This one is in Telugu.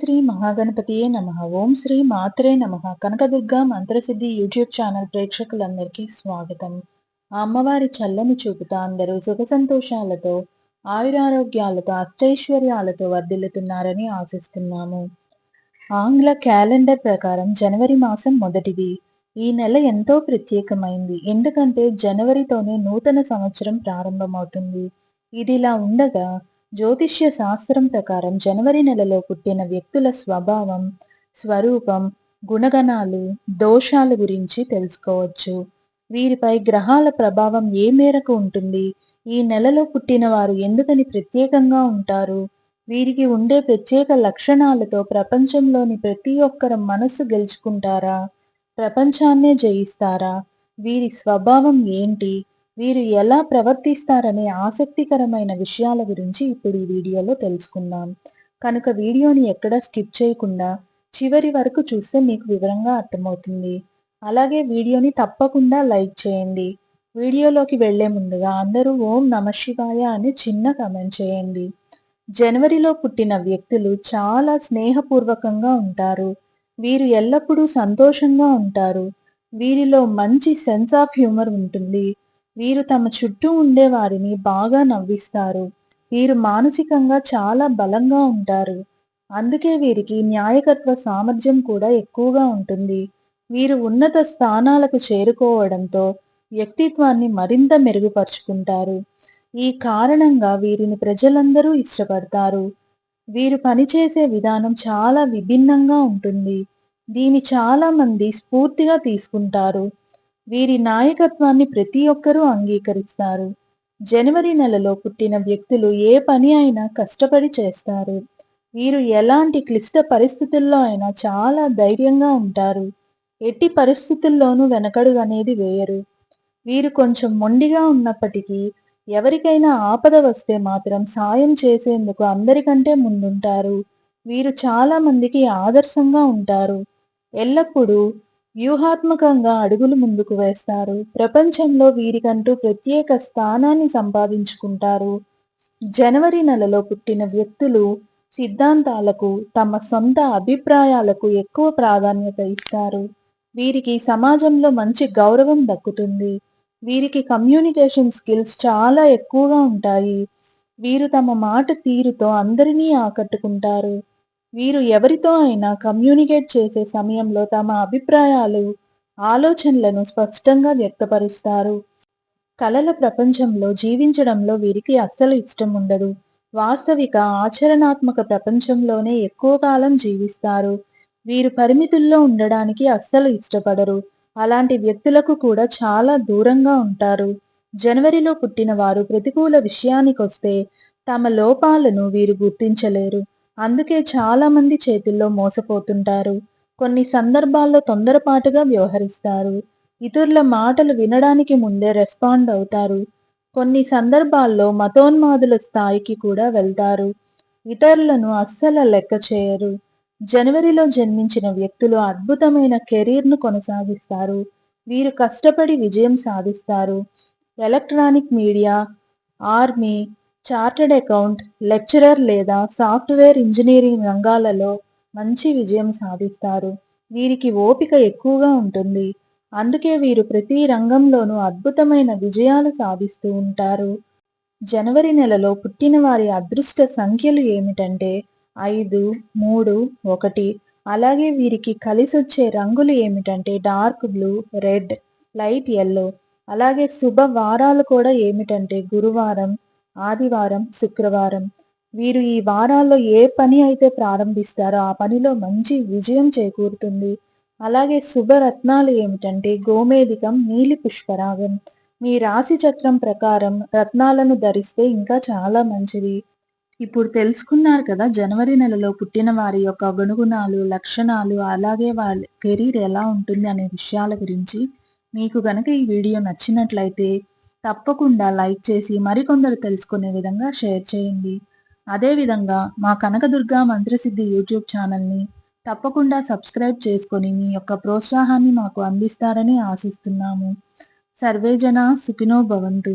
శ్రీ మహాగణపతియే నమ. ఓం శ్రీ మాత్రే నమ. కనకదుర్గ మంత్రసిద్ధి యూట్యూబ్ ఛానల్ ప్రేక్షకులందరికీ స్వాగతం. ఆ అమ్మవారి చల్లని చూపుతా అందరూ సుఖ సంతోషాలతో ఆయురారోగ్యాలతో అష్టైశ్వర్యాలతో వర్ధిల్లుతున్నారని ఆశిస్తున్నాము. ఆంగ్ల క్యాలెండర్ ప్రకారం జనవరి మాసం మొదటిది. ఈ నెల ఎంతో ప్రత్యేకమైంది. ఎందుకంటే జనవరితోనే నూతన సంవత్సరం ప్రారంభమవుతుంది. ఇదిలా ఉండగా జ్యోతిష్య శాస్త్రం ప్రకారం జనవరి నెలలో పుట్టిన వ్యక్తుల స్వభావం స్వరూపం గుణగణాలు దోషాల గురించి తెలుసుకోవచ్చు. వీరిపై గ్రహాల ప్రభావం ఏ మేరకు ఉంటుంది? ఈ నెలలో పుట్టిన వారు ఎందుకని ప్రత్యేకంగా ఉంటారు? వీరికి ఉండే ప్రత్యేక లక్షణాలతో ప్రపంచంలోని ప్రతి ఒక్కరి మనసు గెలుచుకుంటారా? ప్రపంచాన్నే జయిస్తారా? వీరి స్వభావం ఏంటి? వీరు ఎలా ప్రవర్తిస్తారనే ఆసక్తికరమైన విషయాల గురించి ఇప్పుడు ఈ వీడియోలో తెలుసుకుందాం. కనుక వీడియోని ఎక్కడా స్కిప్ చేయకుండా చివరి వరకు చూస్తే మీకు వివరంగా అర్థమవుతుంది. అలాగే వీడియోని తప్పకుండా లైక్ చేయండి. వీడియోలోకి వెళ్ళే ముందుగా అందరూ ఓం నమ శివాయ అని చిన్న కమెంట్ చేయండి. జనవరిలో పుట్టిన వ్యక్తులు చాలా స్నేహపూర్వకంగా ఉంటారు. వీరు ఎల్లప్పుడూ సంతోషంగా ఉంటారు. వీరిలో మంచి సెన్స్ ఆఫ్ హ్యూమర్ ఉంటుంది. వీరు తమ చుట్టూ ఉండే వారిని బాగా నవ్విస్తారు. వీరు మానసికంగా చాలా బలంగా ఉంటారు. అందుకే వీరికి న్యాయకత్వ సామర్థ్యం కూడా ఎక్కువగా ఉంటుంది. వీరు ఉన్నత స్థానాలకు చేరుకోవడంతో వ్యక్తిత్వాన్ని మరింత మెరుగుపరుచుకుంటారు. ఈ కారణంగా వీరిని ప్రజలందరూ ఇష్టపడతారు. వీరు పనిచేసే విధానం చాలా విభిన్నంగా ఉంటుంది. దీని చాలా మంది స్ఫూర్తిగా తీసుకుంటారు. వీరి నాయకత్వాన్ని ప్రతి ఒక్కరూ అంగీకరిస్తారు. జనవరి నెలలో పుట్టిన వ్యక్తులు ఏ పని అయినా కష్టపడి చేస్తారు. వీరు ఎలాంటి క్లిష్ట పరిస్థితుల్లో అయినా చాలా ధైర్యంగా ఉంటారు. ఎట్టి పరిస్థితుల్లోనూ వెనకడు అనేది వేయరు. వీరు కొంచెం మొండిగా ఉన్నప్పటికీ ఎవరికైనా ఆపద వస్తే మాత్రం సాయం చేసేందుకు అందరికంటే ముందుంటారు. వీరు చాలా మందికి ఆదర్శంగా ఉంటారు. ఎల్లప్పుడూ వ్యూహాత్మకంగా అడుగులు ముందుకు వేస్తారు. ప్రపంచంలో వీరికంటూ ప్రత్యేక స్థానాన్ని సంపాదించుకుంటారు. జనవరి నెలలో పుట్టిన వ్యక్తులు సిద్ధాంతాలకు తమ సొంత అభిప్రాయాలకు ఎక్కువ ప్రాధాన్యత ఇస్తారు. వీరికి సమాజంలో మంచి గౌరవం దక్కుతుంది. వీరికి కమ్యూనికేషన్ స్కిల్స్ చాలా ఎక్కువగా ఉంటాయి. వీరు తమ మాట తీరుతో అందరినీ ఆకట్టుకుంటారు. వీరు ఎవరితో అయినా కమ్యూనికేట్ చేసే సమయంలో తమ అభిప్రాయాలు ఆలోచనలను స్పష్టంగా వ్యక్తపరుస్తారు. కళల ప్రపంచంలో జీవించడంలో వీరికి అస్సలు ఇష్టం ఉండదు. వాస్తవిక ఆచరణాత్మక ప్రపంచంలోనే ఎక్కువ కాలం జీవిస్తారు. వీరు పరిమితుల్లో ఉండడానికి అస్సలు ఇష్టపడరు. అలాంటి వ్యక్తులకు కూడా చాలా దూరంగా ఉంటారు. జనవరిలో పుట్టిన వారు ప్రతికూల విషయానికొస్తే తమ లోపాలను వీరు గుర్తించలేరు. అందుకే చాలా మంది చేతుల్లో మోసపోతుంటారు. కొన్ని సందర్భాల్లో తొందరపాటుగా వ్యవహరిస్తారు. ఇతరుల మాటలు వినడానికి ముందే రెస్పాండ్ అవుతారు. కొన్ని సందర్భాల్లో మతోన్మాదుల స్థాయికి కూడా వెళ్తారు. ఇతరులను అస్సలు లెక్క చేయరు. జనవరిలో జన్మించిన వ్యక్తులు అద్భుతమైన కెరీర్ను కొనసాగిస్తారు. వీరు కష్టపడి విజయం సాధిస్తారు. Electronic media army chartered account lecturer లేదా సాఫ్ట్వేర్ ఇంజనీరింగ్ రంగాలలో మంచి విజయం సాధిస్తారు. వీరికి ఓపిక ఎక్కువగా ఉంటుంది. అందుకే వీరు ప్రతి రంగంలోనూ అద్భుతమైన విజయాలు సాధిస్తూ ఉంటారు. జనవరి నెలలో పుట్టిన వారి అదృష్ట సంఖ్యలు ఏమిటంటే ఐదు మూడు ఒకటి. అలాగే వీరికి కలిసొచ్చే రంగులు ఏమిటంటే dark blue red light yellow అలాగే శుభ వారాలు కూడా ఏమిటంటే గురువారం ఆదివారం శుక్రవారం. వీరు ఈ వారాల్లో ఏ పని అయితే ప్రారంభిస్తారో ఆ పనిలో మంచి విజయం చేకూరుతుంది. అలాగే శుభరత్నాలు ఏమిటంటే గోమేధికం నీలి పుష్పరాగం. మీ రాశి చక్రం ప్రకారం రత్నాలను ధరిస్తే ఇంకా చాలా మంచిది. ఇప్పుడు తెలుసుకున్నారు కదా జనవరి నెలలో పుట్టిన వారి యొక్క గుణగుణాలు లక్షణాలు అలాగే వాళ్ళ కెరీర్ ఎలా ఉంటుంది అనే విషయాల గురించి. మీకు గనక ఈ వీడియో నచ్చినట్లయితే తప్పకుండా లైక్ చేసి మరికొందరు తెలుసుకునే విధంగా షేర్ చేయండి. అదేవిధంగా మా కనకదుర్గ మంత్రసిద్ధి యూట్యూబ్ ఛానల్ని తప్పకుండా సబ్స్క్రైబ్ చేసుకొని మీ యొక్క ప్రోత్సాహాన్ని మాకు అందిస్తారని ఆశిస్తున్నాము. సర్వేజన సుఖినో భవంతు.